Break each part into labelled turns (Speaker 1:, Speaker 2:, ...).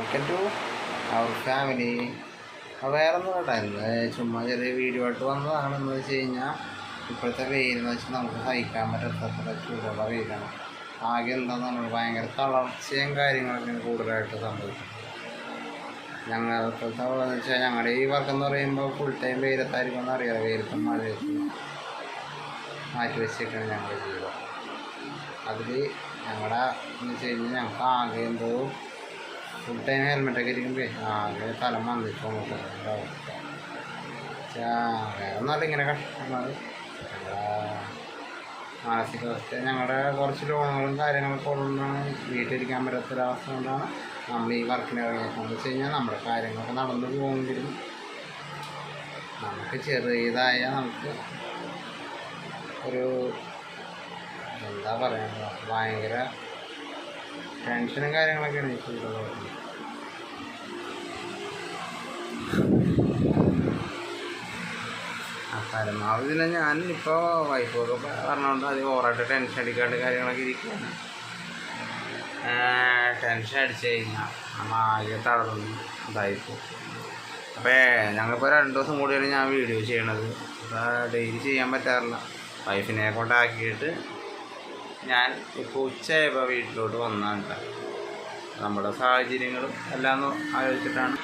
Speaker 1: Welcome to our family അപ്പോൾ വേറെ ഒന്നും കേട്ടോ. ഇന്ന് ചുമ്മാ ചെറിയ വീഡിയോ ആയിട്ട് വന്നതാണ് എന്ന് വെച്ച് കഴിഞ്ഞാൽ ഇപ്പോഴത്തെ വെയിലെന്ന് വെച്ചാൽ നമുക്ക് സഹിക്കാൻ പറ്റാത്ത ചൂടുള്ള വെയിലാണ്. ആകെ എന്താണെന്ന് ഭയങ്കര തളർച്ചയും കാര്യങ്ങളൊക്കെയാണ് കൂടുതലായിട്ട് സംഭവിക്കുന്നത്. ഞങ്ങൾ ഇപ്പോഴത്തെ എന്ന് വെച്ചാൽ ഞങ്ങളുടെ ഈ വർക്ക് എന്ന് പറയുമ്പോൾ ഫുൾ ടൈം വെയിലത്തായിരിക്കും എന്ന് അറിയാം വെയിലത്തും മഴയത്തും മാറ്റി വെച്ചേക്കാണ് ഞങ്ങളുടെ ജീവിതം അതിൽ ഞങ്ങളുടെ എന്ന് വെച്ച് കഴിഞ്ഞാൽ ഞങ്ങൾക്ക് ആകെ എന്തോ ഫുൾ ടൈം ഹെൽമെറ്റൊക്കെ ഇരിക്കുമ്പോൾ ആകെ തല നമുക്ക് വേറെ ഒന്നല്ല ഇങ്ങനെ കഷ്ടമാണ്. മാനസികാവസ്ഥ ഞങ്ങളുടെ കുറച്ച് ലോണുകളും കാര്യങ്ങളൊക്കെ ഉള്ളതുകൊണ്ടാണ് വീട്ടിലിരിക്കാൻ പറ്റാത്തൊരവസ്ഥ കൊണ്ടാണ് നമ്മൾ ഈ വർക്കിന് ഇറങ്ങിയത് വെച്ച് കഴിഞ്ഞാൽ നമ്മുടെ കാര്യങ്ങളൊക്കെ നടന്നു പോകുമെങ്കിലും നമുക്ക് ചെറിയതായ നമുക്ക് ഒരു എന്താ പറയുക ഭയങ്കര ടെൻഷനും കാര്യങ്ങളൊക്കെയാണ് എനിക്ക് ഉള്ളത് പരമാവധി തന്നെ ഞാൻ ഇപ്പോൾ വൈഫൊക്കെ പറഞ്ഞുകൊണ്ട് അത് ഓവറായിട്ട് ടെൻഷൻ അടിക്കാണ്ട് കാര്യങ്ങളൊക്കെ ഇരിക്കുകയാണ് ടെൻഷൻ അടിച്ചു കഴിഞ്ഞാൽ നമ്മൾ ആകെ തളർന്നു ഇതായിപ്പോൾ അപ്പോൾ ഞങ്ങളിപ്പോൾ രണ്ട് ദിവസം കൂടിയാണ് ഞാൻ വീഡിയോ ചെയ്യണത്. അപ്പോൾ ഡെയിലി ചെയ്യാൻ പറ്റാറില്ല. വൈഫിനെ കൊണ്ടാക്കിയിട്ട് ഞാൻ ഇപ്പോൾ ഉച്ചയായപ്പോൾ വീട്ടിലോട്ട് വന്നാണ്ട ട്ടോ. നമ്മുടെ സാഹചര്യങ്ങളും എല്ലാം ആലോചിച്ചിട്ടാണ്.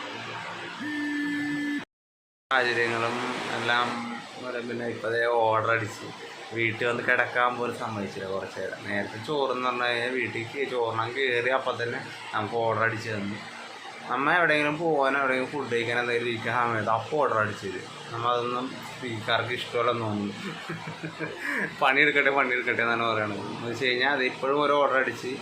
Speaker 1: സാഹചര്യങ്ങളും എല്ലാം പിന്നെ ഇപ്പോൾ അതേ ഓർഡർ അടിച്ച്. വീട്ടിൽ വന്ന് കിടക്കാൻ പോലും സമ്മതിച്ചില്ല കുറച്ച് നേരം. നേരത്തെ ചോറെന്ന് പറഞ്ഞു കഴിഞ്ഞാൽ വീട്ടിൽ ചോറിനാൻ കയറി അപ്പം തന്നെ നമുക്ക് ഓർഡർ അടിച്ച് തന്നു. നമ്മ എവിടെയെങ്കിലും പോകാനോ എവിടെയെങ്കിലും ഫുഡ് കഴിക്കാൻ എന്തെങ്കിലും ഇരിക്കുന്ന സമയത്ത് അപ്പോൾ ഓർഡർ അടിച്ചത്. നമ്മൾ അതൊന്നും സ്പീക്കാർക്ക് ഇഷ്ടമല്ലെന്ന് തോന്നുന്നു. പണിയെടുക്കട്ടെ പണിയെടുക്കട്ടെ എന്നാണ് പറയുന്നത് എന്ന് വെച്ച് കഴിഞ്ഞാൽ അത് ഇപ്പോഴും ഒരു ഓർഡർ അടിച്ച്.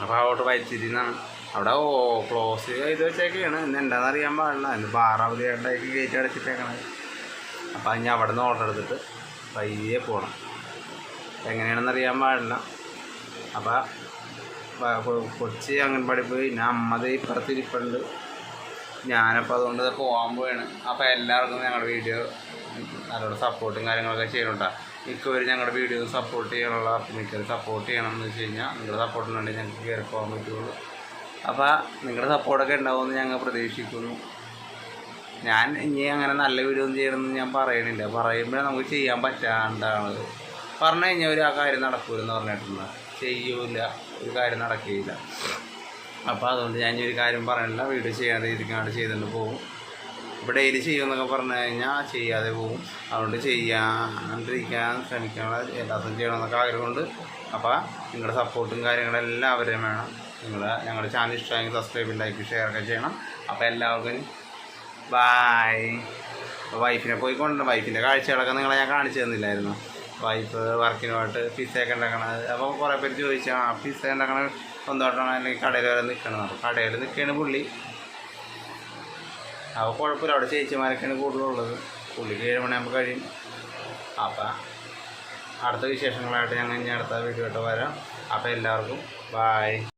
Speaker 1: അപ്പോൾ ആ ഓർഡർ വായിച്ചിരുന്നാണ് അവിടെ ഓ ക്ലോസ് ചെയ്ത് വെച്ചേക്കാണ് ഇന്ന് എന്താണെന്ന് അറിയാൻ പാടില്ല. ബാറാവധി രണ്ടായിട്ട് ഗേറ്റ് അടച്ചിട്ടേക്കണത് അപ്പോൾ ഞാൻ അവിടെ നിന്ന് ഓർഡർ എടുത്തിട്ട് പയ്യെ പോകണം എങ്ങനെയാണെന്ന് അറിയാൻ പാടില്ല. അപ്പോൾ കൊച്ചി അംഗൻവാടി പോയി. ഞാൻ അമ്മത് ഇപ്പുറത്തിരിപ്പുണ്ട് ഞാനപ്പോൾ അതുകൊണ്ട് ഇത് പോകാൻ പോവാണ്. അപ്പോൾ എല്ലാവർക്കും ഞങ്ങളുടെ വീഡിയോ നല്ലോണം സപ്പോർട്ടും കാര്യങ്ങളൊക്കെ ചെയ്യണുണ്ടാ മിക്കവരും ഞങ്ങളുടെ വീഡിയോ സപ്പോർട്ട് ചെയ്യാനുള്ള മിക്കവരും സപ്പോർട്ട് ചെയ്യണം എന്ന് വെച്ച് കഴിഞ്ഞാൽ നിങ്ങളുടെ സപ്പോർട്ടിനുണ്ടെങ്കിൽ ഞങ്ങൾക്ക് കയറി പോകാൻ പറ്റുള്ളൂ. അപ്പോൾ നിങ്ങളുടെ സപ്പോർട്ടൊക്കെ ഉണ്ടാവുമെന്ന് ഞങ്ങൾ പ്രതീക്ഷിക്കുന്നു. ഞാൻ ഇനി അങ്ങനെ നല്ല വീഡിയോ ഒന്നും ചെയ്യണമെന്ന് ഞാൻ പറയണില്ല. പറയുമ്പോഴേ നമുക്ക് ചെയ്യാൻ പറ്റാണ്ടാണ്. പറഞ്ഞു കഴിഞ്ഞാൽ ഒരു ആ കാര്യം നടക്കൂലെന്ന് പറഞ്ഞിട്ടുണ്ട്. ചെയ്യൂല. ഒരു കാര്യം നടക്കുകയില്ല. അപ്പോൾ അതുകൊണ്ട് ഞാൻ ഒരു കാര്യം പറയണില്ല. വീഡിയോ ചെയ്യാതെ ഇരിക്കാണ്ട് ചെയ്തുകൊണ്ട് പോകും. ഇപ്പോൾ ഡെയിലി ചെയ്യുമെന്നൊക്കെ പറഞ്ഞു കഴിഞ്ഞാൽ ചെയ്യാതെ പോകും. അതുകൊണ്ട് ചെയ്യാണ്ടിരിക്കാൻ ശ്രമിക്കാനുള്ള എല്ലാത്തും ചെയ്യണമെന്നൊക്കെ ആഗ്രഹമുണ്ട്. അപ്പോൾ നിങ്ങളുടെ സപ്പോർട്ടും കാര്യങ്ങളെല്ലാം അവരെയും വേണം. നിങ്ങൾ ഞങ്ങളുടെ ചാനൽ ഇഷ്ടമായെങ്കിൽ സബ്സ്ക്രൈബ് ലൈക്ക് ഷെയർ ഒക്കെ ചെയ്യണം. അപ്പോൾ എല്ലാവർക്കും ബായ് വൈഫിനെ പോയി കൊണ്ടുവരണം. വൈഫിന്റെ കാഴ്ചകളൊക്കെ നിങ്ങളെ ഞാൻ കാണിച്ചു തന്നില്ലായിരുന്നു? വൈഫ് വർക്കിന് പോയിട്ട് പിസ്സയൊക്കെ ഉണ്ടാക്കണത് അപ്പോൾ കുറേ പേര് ചോദിച്ചാൽ ആ പിസ്സ ഉണ്ടാക്കണ സ്വന്തമായിട്ടാണ് അല്ലെങ്കിൽ കടയിൽ വരെ നിൽക്കണത് അപ്പോൾ കടയിൽ നിൽക്കുകയാണ് പുള്ളി. അപ്പോൾ കുഴപ്പമില്ല അവിടെ ചേച്ചിമാരൊക്കെയാണ് കൂടുതലുള്ളത്. പുള്ളിക്ക് ഏഴ് മണിയാകുമ്പോൾ കഴിയും. അപ്പം അടുത്ത വിശേഷങ്ങളായിട്ട് ഞങ്ങൾ ഇനി അടുത്ത ആയിട്ട് വരാം. അപ്പോൾ എല്ലാവർക്കും ബായ്